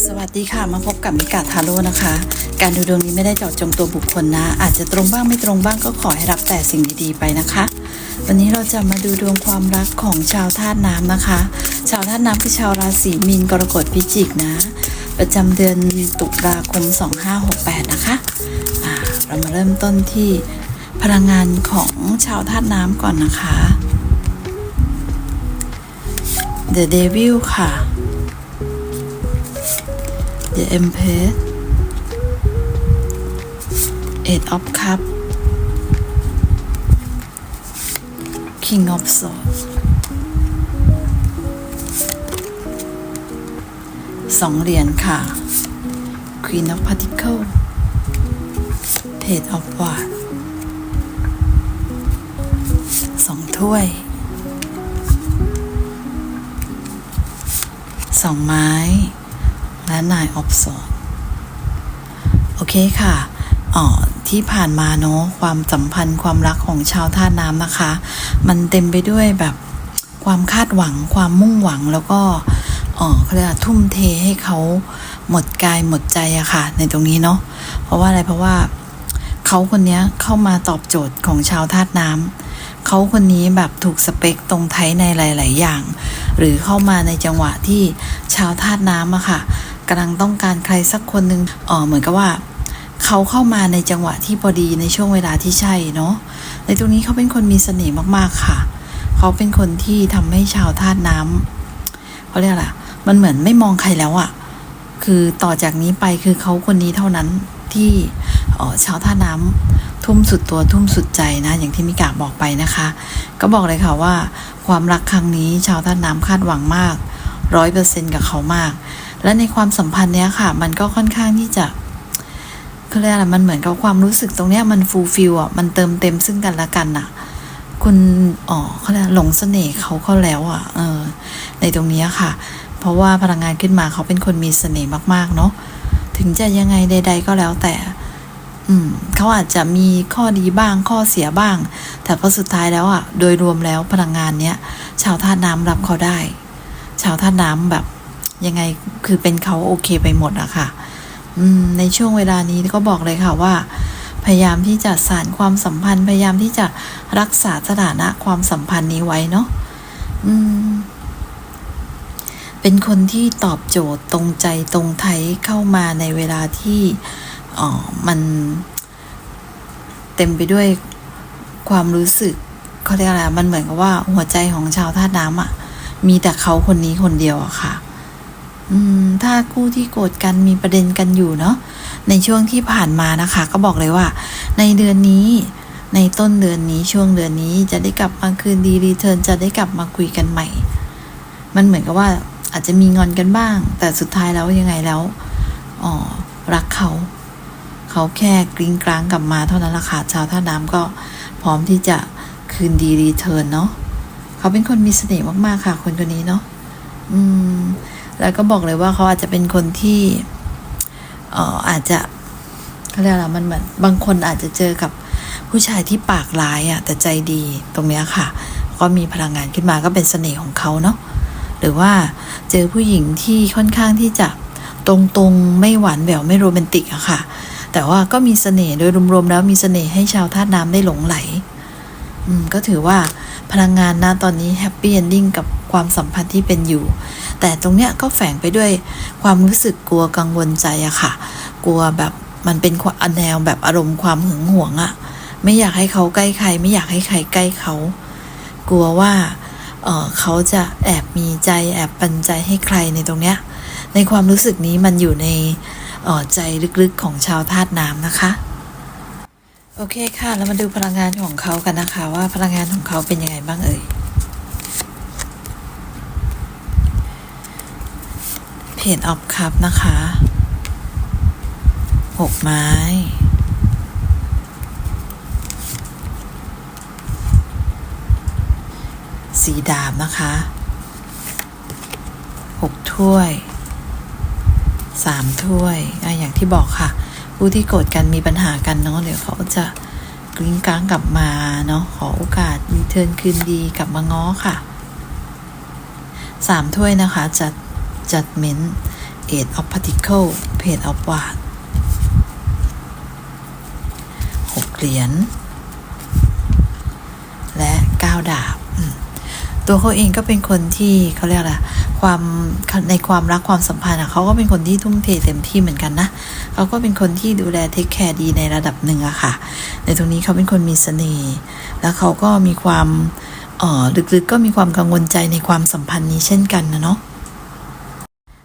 สวัสดีค่ะมาพบกับมิกาทาโร่นะคะ การดูดวงนี้ไม่ได้เจาะจงตัวบุคคลนะ อาจจะตรงบ้างไม่ตรงบ้างก็ขอให้รับแต่สิ่งดีๆไปนะคะ วันนี้เราจะมาดูดวงความรักของชาวธาตุน้ำนะคะ ชาวธาตุน้ำคือชาวราศีมีนกรกฎพิจิกนะ ประจำเดือนตุลาคม 2568 นะคะอ่าเรามาเริ่มต้นที่พลังงานของชาวธาตุน้ำก่อนนะคะ The Devil ค่ะ The Empress Eight of Cup King of Swords สองเหรียญค่ะ Queen of Pentacles Page of Wands สองถ้วยสองไม้ และนายออฟสอนโอเคค่ะอ๋อที่ผ่านมาเนาะความสัมพันธ์ความรักของชาวท่าน้ำนะคะ มันเต็มไปด้วยแบบความคาดหวัง ความมุ่งหวังแล้วก็อ๋อเขาเรียกทุ่มเทให้เขาหมดกายหมดใจอะค่ะ ในตรงนี้เนาะเพราะว่าอะไรเพราะว่าเขาคนนี้เข้ามาตอบโจทย์ของชาวธาตุน้ำเขาคนนี้แบบถูกสเปคตรงไทยในหลาย ๆ อย่าง หรือเข้ามาในจังหวะที่ชาวธาตุน้ำอะค่ะ กำลังต้องการใครสักคนหนึ่งอ๋อเหมือนกับว่าเขาเข้ามาในจังหวะที่พอดีในช่วงเวลาที่ใช่เนาะในตรงนี้เขาเป็นคนมีเสน่ห์มากๆค่ะ เขาเป็นคนที่ทำให้ชาวธาตุน้ำเขาเรียกอะไรมันเหมือนไม่มองใครแล้วอะคือต่อจากนี้ไปคือเขาคนนี้เท่านั้นที่ออชาวท่าน้ำทุ่มสุดตัวทุ่มสุดใจนะ อย่างที่มิกาบอกไปนะคะ ก็บอกเลยค่ะว่า ความรักครั้งนี้ชาวท่าน้ำคาดหวังมากร้อยเปอร์เซ็นกับเขามาก และในความสัมพันธ์เนี้ยค่ะ มันก็ค่อนข้างที่จะเขาเรียกอะไรมันเหมือนกับความรู้สึกตรงเนี้ยมันฟูลฟิลอะมันเติมเต็มซึ่งกันและกันอะ คุณอ๋อเขาเรียกหลงเสน่ห์เขาเขาแล้วอะเออในตรงเนี้ยค่ะ เพราะว่าพลังงานขึ้นมาเขาเป็นคนมีเสน่ห์มากๆเนาะถึงจะยังไงใด ๆ ก็แล้วแต่ อืมเขาอาจจะมีข้อดีบ้างข้อเสียบ้าง แต่พอสุดท้ายแล้วอะ โดยรวมแล้วพลังงานเนี้ยชาวท่าตุน้ำรับเขาได้ ชาวท่าตุน้ำแบบ ยังไงคือเป็นเขาโอเคไปหมดอะค่ะในช่วงเวลานี้ก็บอกเลยค่ะว่า พยายามที่จะสานความสัมพันธ์ พยายามที่จะรักษาสถานะความสัมพันธ์นี้ไว้เนาะเป็นคนที่ตอบโจทย์ตรงใจตรงไทยเข้ามาในเวลาที่อ๋อมันเต็มไปด้วยความรู้สึกเขาเรียกอะไรมันเหมือนกับว่าหัวใจของชาวท่าตุน้ำอะ่ะ มีแต่เขาคนนี้คนเดียวอะค่ะ ถ้าคู่ที่โกรธกันมีประเด็นกันอยู่เนาะในช่วงที่ผ่านมานะคะ ก็บอกเลยว่า ในเดือนนี้ ในต้นเดือนนี้ช่วงเดือนนี้จะได้กลับมาคืนดีรีเทิร์นจะได้กลับมาคุยกันใหม่ มันเหมือนกับว่าอาจจะมีงอนกันบ้าง แต่สุดท้ายแล้วยังไงแล้วอ๋อรักเขา เขาแค่กริ้งกลางกลับมาเท่านั้นละค่ะชาวท่าน้ำก็พร้อมที่จะคืนดีรีเทิร์นเนาะเขาเป็นคนมีเสน่ห์มากๆค่ะ คนคนนี้เนาะอืม แล้วก็บอกเลยว่าเขาอาจจะเป็นคนที่เอ่ออาจจะเขาเรียกอะไรมันเหมือนบางคนอาจจะเจอกับผู้ชายที่ปากร้ายอะ่ะแต่ใจดีตรงเนี้ยค่ะ ก็มีพลังงานขึ้นมาก็เป็นเสน่ห์ของเขาเนาะหรือว่าเจอผู้หญิงที่ค่อนข้างที่จะตรงๆไม่หวานแหววไม่โรแมนติกอะค่ะ แต่ว่าก็มีเสน่ห์โดยรวมๆแล้วมีเสน่ห์ให้ชาวธาตุน้ำได้หลงไหล อืมก็ถือว่าพลังงานนะตอนนี้แฮปปี้เอนดิ้งกับ ความสัมพันธ์ที่เป็นอยู่ แต่ตรงเนี้ยก็แฝงไปด้วยความรู้สึกกลัวกังวลใจอะค่ะ กลัวแบบมันเป็นความแนวแบบอารมณ์ความหึงหวงอะไม่อยากให้เขาใกล้ใคร ไม่อยากให้ใครใกล้เขา กลัวว่าเออเขาจะแอบมีใจแอบปันใจให้ใครในตรงเนี้ย ในความรู้สึกนี้มันอยู่ในออใจลึกๆของชาวธาตุน้ำนะคะ โอเคค่ะ แล้วมาดูพลังงานของเขากันนะคะ ว่าพลังงานของเขาเป็นยังไงบ้างเอ่ย เพจออฟคัพนะคะหกไม้สีดาบนะคะหกถ้วยสามถ้วยอะอย่างที่บอกค่ะ ผู้ที่โกรธกันมีปัญหากันเนาะเดี๋ยวเขาจะกลิ้งกลางกลับมาเนาะขอโอกาสรีเทิร์นคืนดีกลับมาง้อค่ะสามถ้วยนะคะจัด จัดเม้น eight of particle page of w a d หกเหรียญและเก้าดาบ ตัวเขาเองก็เป็นคนที่เขาเรียกอะไรความในความรักความสัมพันธ์อะเขาก็เป็นคนที่ทุ่มเทเต็มที่เหมือนกันนะเขาก็เป็นคนที่ดูแลเทคแคร์ดีในระดับหนึ่งอะค่ะ ในตรงนี้เขาเป็นคนมีเสน่ห์แล้วเขาก็มีความออลึกๆก็มีความกังวลใจในความสัมพันธ์นี้เช่นกันนะเนาะ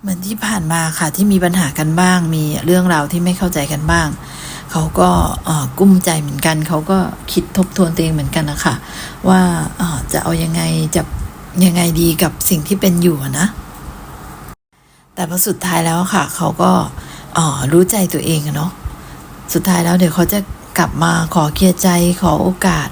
เหมือนที่ผ่านมาค่ะที่มีปัญหากันบ้าง มีเรื่องราวที่ไม่เข้าใจกันบ้าง เขาก็กุ้มใจเหมือนกัน เขาก็คิดทบทวนตัวเองเหมือนกันนะคะว่าจะเอายังไงจะยังไงดีกับสิ่งที่เป็นอยู่นะ แต่พอสุดท้ายแล้วค่ะ เขาก็รู้ใจตัวเองเนาะสุดท้ายแล้วเดี๋ยวเขาจะกลับมาขอเคลียร์ใจขอโอกาส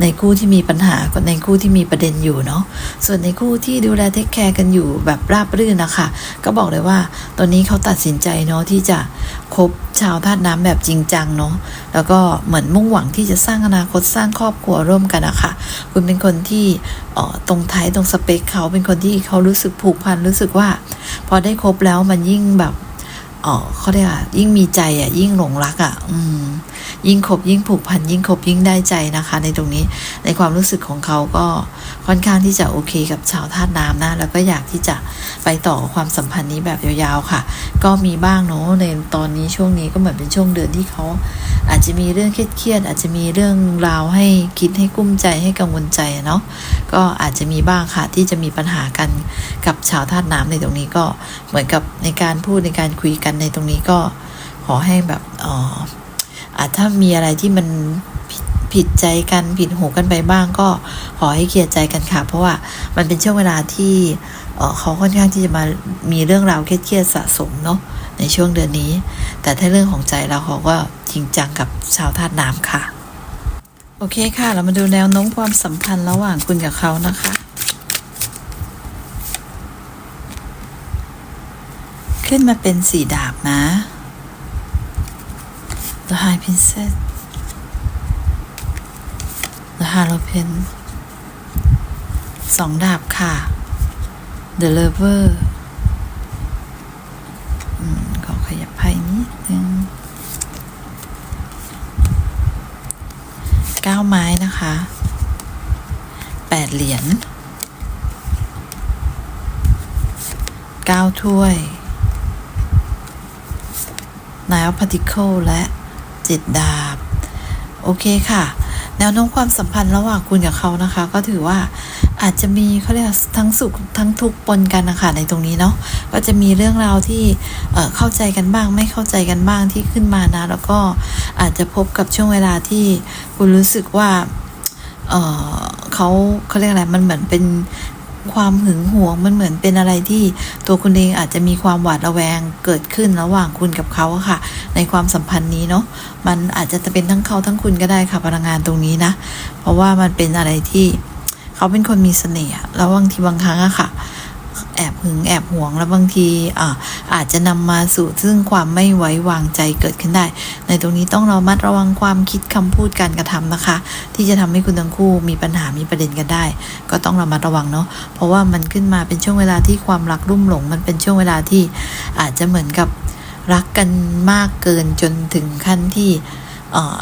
ในคู่ที่มีปัญหากับในคู่ที่มีประเด็นอยู่เนาะส่วนในคู่ที่ดูแลเทคแคร์กันอยู่แบบราบรื่นนะคะก็บอกเลยว่าตอนนี้เขาตัดสินใจเนาะที่จะคบชาวธาตุน้ำแบบจริงจังเนาะแล้วก็เหมือนมุ่งหวังที่จะสร้างอนาคตสร้างครอบครัวร่วมกันอะค่ะคุณเป็นคนที่เออตรงไทยตรงสเปคเขาเป็นคนที่เขารู้สึกผูกพันรู้สึกว่า พอได้คบแล้วมันยิ่งแบบ เออเขาเรียกว่ายิ่งมีใจอะยิ่งหลงรักอะอืม ยิ่งคบยิ่งผูกพันยิ่งคบยิ่งได้ใจนะคะ ในตรงนี้ในความรู้สึกของเขาก็ค่อนข้างที่จะโอเคกับชาวธาตุน้ำนะแล้วก็อยากที่จะไปต่อความสัมพันธ์นี้แบบยาวๆค่ะ ก็มีบ้างเนาะในตอนนี้ช่วงนี้ก็เหมือนเป็นช่วงเดือนที่เขาอาจจะมีเรื่องเครียดๆอาจจะมีเรื่องราวให้คิดให้กุ้มใจให้กังวลใจเนาะก็อาจจะมีบ้างค่ะที่จะมีปัญหากันกับชาวธาตุน้ำในตรงนี้ก็เหมือนกับในการพูดในการคุยกันในตรงนี้ก็ขอให้แบบอออาจถ้ามีอะไรที่มันผิดใจกันผิดหูกันไปบ้าง ก็ขอให้เคลียร์ใจกันค่ะ เพราะว่ามันเป็นช่วงเวลาที่เออเขาค่อนข้างที่จะมามีเรื่องราวเครียดๆสะสมเนาะในช่วงเดือนนี้ แต่ถ้าเรื่องของใจเราเขาก็จริงจังกับชาวธาตุน้ำค่ะ โอเคค่ะ เรามาดูแนวโน้มความสัมพันธ์ระหว่างคุณกับเขานะคะ ขึ้นมาเป็นสีดาบนะ The High Princess The Hierophant สองดาบค่ะ The Lover อขอขยับไพ่นิดนึงเก้าไม้นะคะแปดเหรียญเก้าถ้วย Nine of Pentacles และเจ็ดดาบ โอเคค่ะ แนวโน้มความสัมพันธ์ระหว่างคุณกับเขานะคะ ก็ถือว่าอาจจะมีเขาเรียกทั้งสุขทั้งทุกข์ปนกันนะคะในตรงนี้เนาะก็จะมีเรื่องราวที่เเข้าใจกันบ้าง ไม่เข้าใจกันบ้างที่ขึ้นมานะ แล้วก็อาจจะพบกับช่วงเวลาที่คุณรู้สึกว่าเเขาเขาเรียกอะไรมันเหมือนเป็น ความหึงหวงมันเหมือนเป็นอะไรที่ตัวคุณเองอาจจะมีความหวาดระแวงเกิดขึ้นระหว่างคุณกับเขาค่ะ ในความสัมพันธ์นี้เนาะมันอาจจะเป็นทั้งเขาทั้งคุณก็ได้ค่ะพลังงานตรงนี้นะ เพราะว่ามันเป็นอะไรที่เขาเป็นคนมีเสน่ห์แล้วบางทีบางครั้งอะค่ะ แอบหึงแอบหวงแล้วบางทีอ่าอาจจะนำมาสู่ซึ่งความไม่ไว้วางใจเกิดขึ้นได้ ในตรงนี้ต้องระมัดระวังความคิดคำพูดการกระทำนะคะ ที่จะทำให้คุณทั้งคู่มีปัญหามีประเด็นกันได้ ก็ต้องระมัดระวังเนาะเพราะว่ามันขึ้นมาเป็นช่วงเวลาที่ความรักรุ่มหลง มันเป็นช่วงเวลาที่อาจจะเหมือนกับรักกันมากเกินจนถึงขั้นที่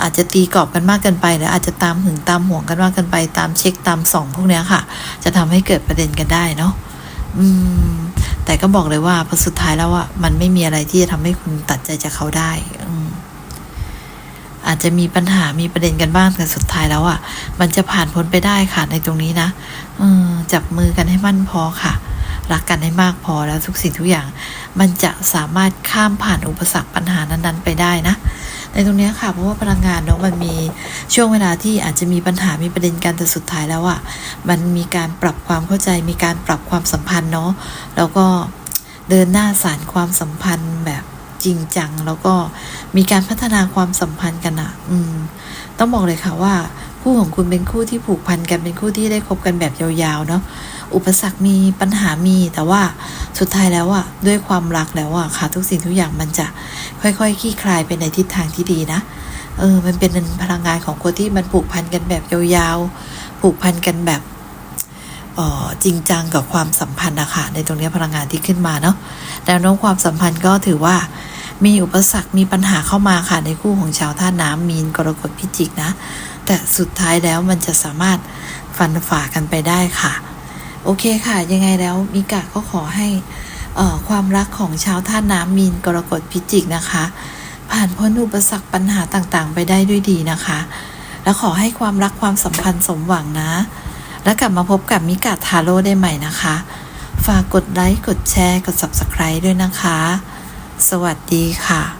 อาจจะตีกรอบกันมากเกินไป หรืออาจจะตามหึงตามห่วงกันมากเกินไป ตามเช็คตามส่องพวกนี้ค่ะ จะทำให้เกิดประเด็นกันได้เนาะ อืม แต่ก็บอกเลยว่าพอสุดท้ายแล้วอะมันไม่มีอะไรที่จะทำให้คุณตัดใจจากเขาได้อืมอาจจะมีปัญหามีประเด็นกันบ้างแต่สุดท้ายแล้วอะมันจะผ่านพ้นไปได้ค่ะในตรงนี้นะอืมจับมือกันให้มั่นพอค่ะ รักกันให้มากพอแล้วทุกสิ่งทุกอย่าง มันจะสามารถข้ามผ่านอุปสรรคปัญหานั้นๆ ไปได้นะ ในตรงนี้ค่ะ เพราะว่าพลังงานเนาะมันมีช่วงเวลาที่อาจจะมีปัญหามีประเด็นกันแต่สุดท้ายแล้วอะ่ะมันมีการปรับความเข้าใจ มีการปรับความสัมพันธ์เนาะแล้วก็เดินหน้าสารความสัมพันธ์แบบจริงจัง แล้วก็มีการพัฒนาความสัมพันธ์กันอะ่ะ อืม ต้องบอกเลยค่ะว่า คู่ของคุณเป็นคู่ที่ผูกพันกันเป็นคู่ที่ได้คบกันแบบยาวๆเนาะอุปสรรคมีปัญหามีแต่ว่าสุดท้ายแล้วอะด้วยความรักแล้วอะค่ะ ทุกสิ่งทุกอย่างมันจะค่อยๆคลี่คลายไปในทิศทางที่ดีนะเออมันเป็นพลังงานของคนที่มันผูกพันกันแบบยาวๆผูกพันกันแบบออจริงจังกับความสัมพันธ์นะคะในตรงนี้พลังงานที่ขึ้นมาเนาะแนวโน้มความสัมพันธ์ก็ถือว่ามีอุปสรรคมีปัญหาเข้ามาค่ะในคู่ของชาวท่าน้ำมีนกรกฎพิจิกนะ แต่สุดท้ายแล้วมันจะสามารถฟันฝ่ากันไปได้ค่ะ โอเคค่ะ ยังไงแล้วมิกะก็ขอให้ความรักของชาวท่าน้ำมีนกรกฎพิจิกนะคะ ผ่านพ้นอุปสรรคปัญหาต่างๆ ไปได้ด้วยดีนะคะ แล้วขอให้ความรักความสัมพันธ์สมหวังนะ แล้วกลับมาพบกับมิกะทาโร่ได้ใหม่นะคะ ฝากกดไลค์กดแชร์กด Subscribe ด้วยนะคะ สวัสดีค่ะ